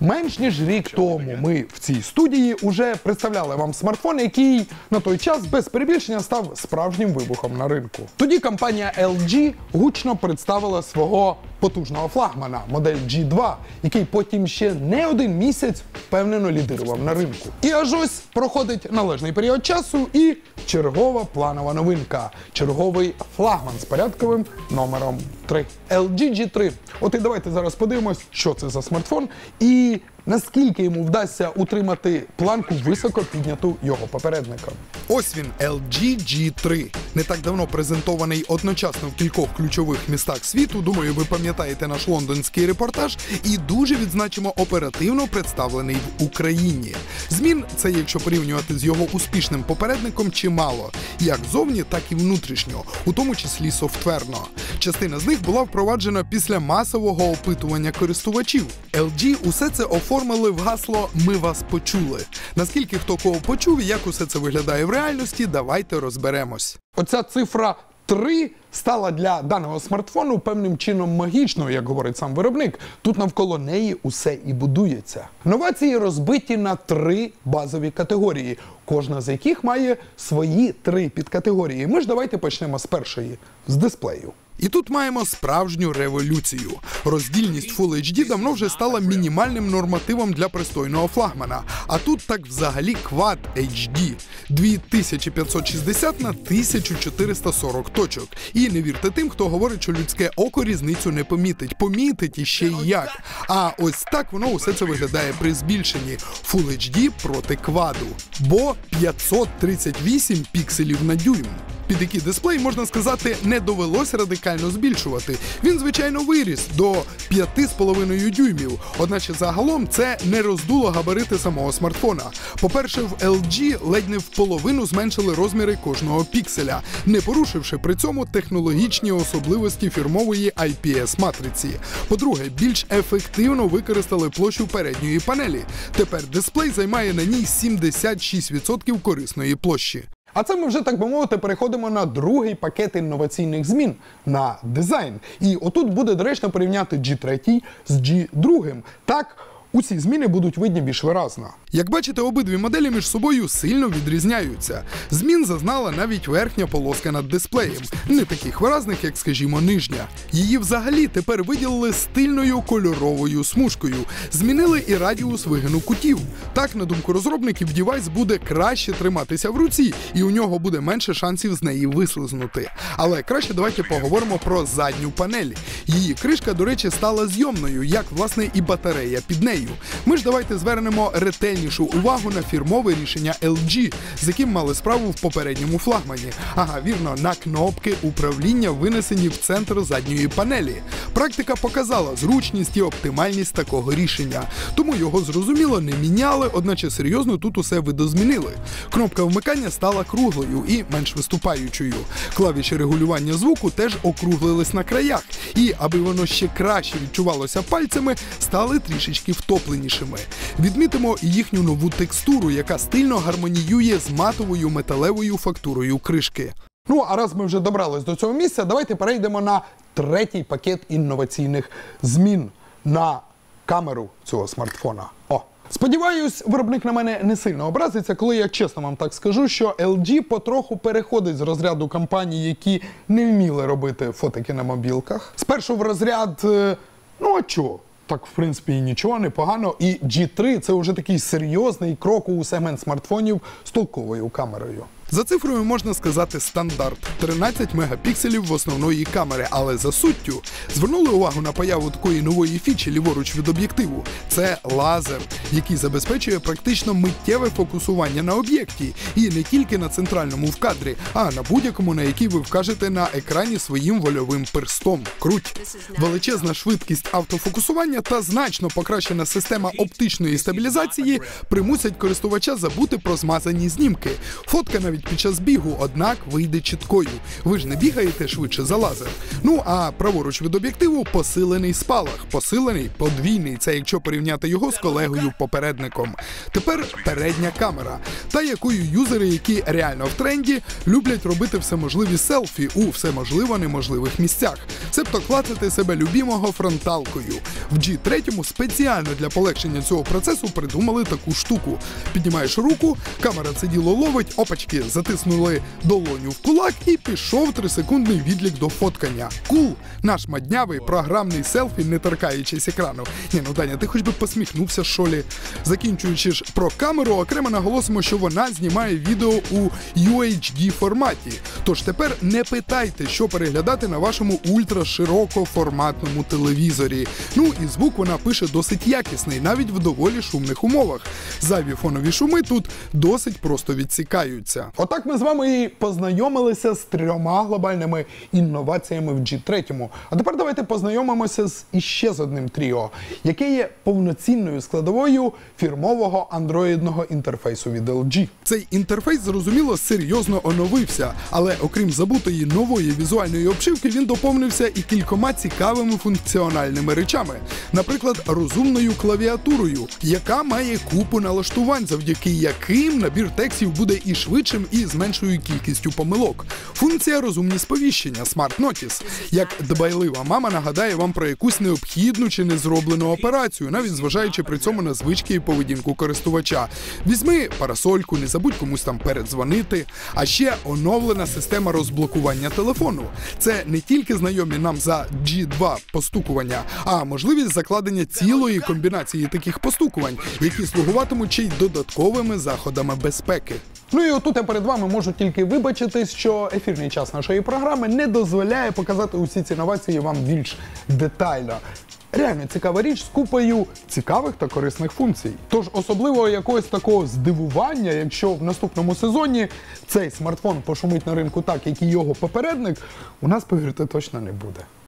Менш ніж рік тому ми в цій студії вже представляли вам смартфон, який на той час без перебільшення став справжнім вибухом на ринку. Тоді компанія LG гучно представила свого потужного флагмана модель G2, який потім ще не один місяць впевнено лідирував на ринку. І аж ось проходить належний період часу і чергова планова новинка, черговий флагман з порядковим номером 3. LG G3. От і давайте зараз подивимось, що це за смартфон і наскільки йому вдасться утримати планку високо підняту його попередником. Ось він LG G3. Не так давно презентований одночасно в кількох ключових містах світу. Думаю, ви пам'ятаєте наш лондонський репортаж, і дуже відзначимо оперативно представлений в Україні. Змін це, якщо порівнювати з його успішним попередником, чимало, як зовні, так і внутрішньо, у тому числі софтверно. Частина з них була впроваджена після масового опитування користувачів. LG усе це оформили в гасло Ми вас почули. Наскільки хто кого почув як усе це виглядає в реальності, давайте розберемось. Оця цифра 3 стала для даного смартфону певним чином магічною, як говорить сам виробник. Тут навколо неї усе і будується. Новації розбиті на три базові категорії, кожна з яких має свої три підкатегорії. Ми ж давайте почнемо з першої з дисплею. І тут маємо справжню революцію. Роздільність Full HD давно вже стала мінімальним нормативом для пристойного флагмана. А тут так взагалі Quad HD 2560 на 1440 точок. І не вірте тим, хто говорить, що людське око різницю не помітить. Помітить іще й як. А ось так воно усе це виглядає при збільшенні Full HD проти кваду. Бо 538 пікселів на дюйм. Під який дисплей, можна сказати, не довелось радикально збільшувати. Він, звичайно, виріс до 5,5 дюймів. Одначе загалом це не роздуло габарити самого смартфона. По-перше, в LG ледь не в половину зменшили розміри кожного пікселя, не порушивши при цьому технологічні особливості фірмової IPS-матриці. По-друге, більш ефективно використали площу передньої панелі. Тепер дисплей займає на ній 76% корисної площі. А це ми вже так би мовити переходимо на другий пакет інноваційних змін на дизайн. І отут буде доречно порівняти G3 з G2. Так. Усі зміни будуть видні більш виразно. Як бачите, обидві моделі між собою сильно відрізняються. Змін зазнала навіть верхня полоска над дисплеєм, не таких виразних, як, скажімо, нижня. Її взагалі тепер виділили стильною кольоровою смужкою, змінили і радіус вигину кутів. Так, на думку розробників, дівайс буде краще триматися в руці, і у нього буде менше шансів з неї вислизнути. Але краще давайте поговоримо про задню панель. Її кришка, до речі, стала зйомною, як власне і батарея під нею. Ми ж давайте звернемо ретельнішу увагу на фірмове рішення LG, з яким мали справу в попередньому флагмані. Ага, вірно, на кнопки управління винесені в центр задньої панелі. Практика показала зручність і оптимальність такого рішення, тому його зрозуміло не міняли, одначе серйозно тут усе видозмінили. Кнопка вмикання стала круглою і менш виступаючою. Клавіші регулювання звуку теж округлились на краях, і аби воно ще краще відчувалося пальцями, стали трішечки втопленішими. Відмітимо їхню нову текстуру, яка стильно гармоніює з матовою металевою фактурою кришки. Ну а раз ми вже добрались до цього місця, давайте перейдемо на третій пакет інноваційних змін на камеру цього смартфона. О! Сподіваюсь, виробник на мене не сильно образиться, коли я чесно вам так скажу, що LG потроху переходить з розряду компаній, які не вміли робити фотики на мобілках. Спершу в розряд, е, ну а чого? Так, в принципі, і нічого непогано. І G3 це вже такий серйозний крок у сегмент смартфонів з толковою камерою. За цифрою можна сказати стандарт 13 мегапікселів в основної камери, але за суттю звернули увагу на появу такої нової фічі ліворуч від об'єктиву. Це лазер, який забезпечує практично миттєве фокусування на об'єкті, і не тільки на центральному в кадрі, а на будь-якому, на який ви вкажете на екрані своїм вольовим перстом. Круть величезна швидкість автофокусування та значно покращена система оптичної стабілізації примусять користувача забути про змазані знімки. Фотка навіть навіть під час бігу, однак вийде чіткою. Ви ж не бігаєте швидше за лазер. Ну а праворуч від об'єктиву посилений спалах. Посилений подвійний. Це якщо порівняти його з колегою попередником. Тепер передня камера, та якою юзери, які реально в тренді, люблять робити всеможливі селфі у всеможливо неможливих місцях, себто клацати себе любімого фронталкою. В G3 спеціально для полегшення цього процесу придумали таку штуку. Піднімаєш руку, камера це діло ловить, опачки, затиснули долоню в кулак і пішов трисекундний відлік до фоткання. Кул! Наш маднявий програмний селфі, не торкаючись екрану. Ні, ну Даня, ти хоч би посміхнувся, шолі. Закінчуючи ж про камеру, окремо наголосимо, що вона знімає відео у UHD форматі. Тож тепер не питайте, що переглядати на вашому ультраширокоформатному телевізорі. Ну і звук вона пише досить якісний, навіть в доволі шумних умовах. Зайві фонові шуми тут досить просто відсікаються. Отак ми з вами і познайомилися з трьома глобальними інноваціями в G3. А тепер давайте познайомимося з іще з одним тріо, яке є повноцінною складовою фірмового андроїдного інтерфейсу від LG. Цей інтерфейс, зрозуміло, серйозно оновився, але окрім забутої нової візуальної обшивки, він доповнився і кількома цікавими функціональними речами, наприклад, розумною клавіатурою, яка має купу налаштувань, завдяки яким набір текстів буде і швидшим, і з меншою кількістю помилок. Функція розумні сповіщення Smart Notice, як дбайлива мама нагадає вам про якусь необхідну чи не зроблену операцію, навіть зважаючи при цьому на звички і поведінку користувача. Візьми парасольку, не забудь комусь там передзвонити. А ще оновлена система розблокування телефону. Це не тільки знайомі нам за G2 постукування, а можливість закладення цілої комбінації таких постукувань, які слугуватимуть ще й додатковими заходами безпеки. Ну і отут я перед вами можу тільки вибачитись, що ефірний час нашої програми не дозволяє показати усі ці новації вам більш детально. Реально цікава річ з купою цікавих та корисних функцій. Тож особливо якогось такого здивування, якщо в наступному сезоні цей смартфон пошумить на ринку так, як і його попередник, у нас повірте точно не буде.